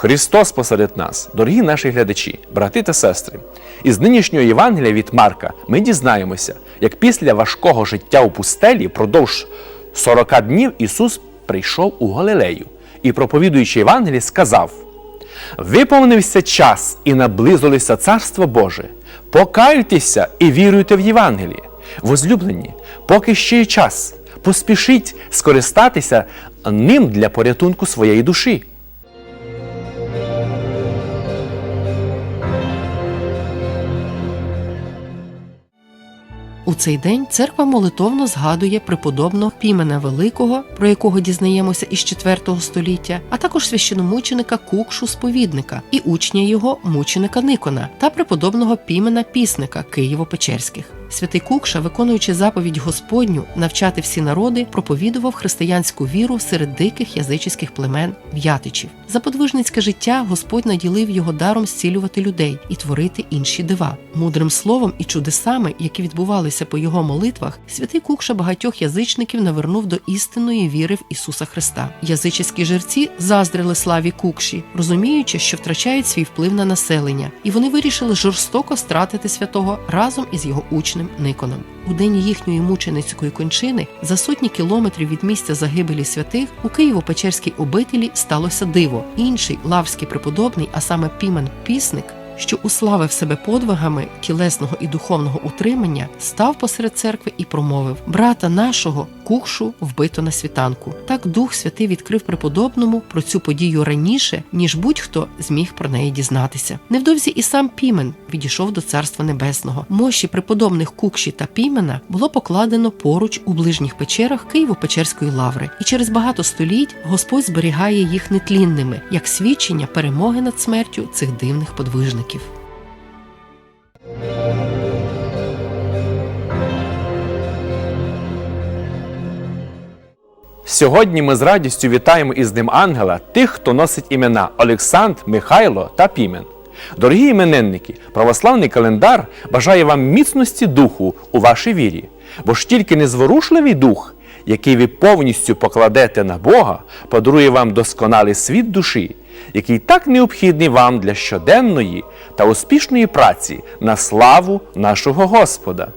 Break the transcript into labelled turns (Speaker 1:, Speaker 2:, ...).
Speaker 1: Христос посеред нас, дорогі наші глядачі, брати та сестри. Із нинішнього Євангелія від Марка ми дізнаємося, як після важкого життя у пустелі продовж 40 днів Ісус прийшов у Галилею і, проповідуючи Євангеліє, сказав: Виповнився час і наблизилося Царство Боже. Покайтеся і віруйте в Євангеліє. Возлюблені, поки ще є час, поспішіть скористатися ним для порятунку своєї душі.
Speaker 2: У цей день церква молитовно згадує преподобного Пімена Великого, про якого дізнаємося із IV століття, а також священомученика Кукшу Сповідника і учня його мученика Никона та преподобного Пімена Пісника Києво-Печерських. Святий Кукша, виконуючи заповідь Господню навчати всі народи, проповідував християнську віру серед диких язичських племен в'ятичів. За подвижницьке життя Господь наділив його даром зцілювати людей і творити інші дива. Мудрим словом і чудесами, які відбувалися по його молитвах, святий Кукша багатьох язичників навернув до істинної віри в Ісуса Христа. Язичські жерці заздрили славі Кукші, розуміючи, що втрачають свій вплив на населення, і вони вирішили жорстоко стратити святого разом із його учнем Никоном. У день їхньої мученицької кончини за сотні кілометрів від місця загибелі святих у Києво-Печерській обителі сталося диво. Інший лавський преподобний, а саме Пімен Пісник, що уславив себе подвигами тілесного і духовного утримання, став посеред церкви і промовив: Брата нашого кукшу вбито на світанку. Так Дух Святий відкрив преподобному про цю подію раніше, ніж будь-хто зміг про неї дізнатися. Невдовзі і сам Пімен відійшов до Царства Небесного. Мощі преподобних Кукші та Пімена було покладено поруч у ближніх печерах Києво-Печерської лаври, і через багато століть Господь зберігає їх нетлінними як свідчення перемоги над смертю цих дивних подвижників.
Speaker 1: Сьогодні ми з радістю вітаємо із ним ангела тих, хто носить імена Олександр, Михайло та Пімен. Дорогі іменинники, православний календар бажає вам міцності духу у вашій вірі, бо ж тільки незворушливий дух, який ви повністю покладете на Бога, подарує вам досконалий світ душі, який так необхідний вам для щоденної та успішної праці на славу нашого Господа.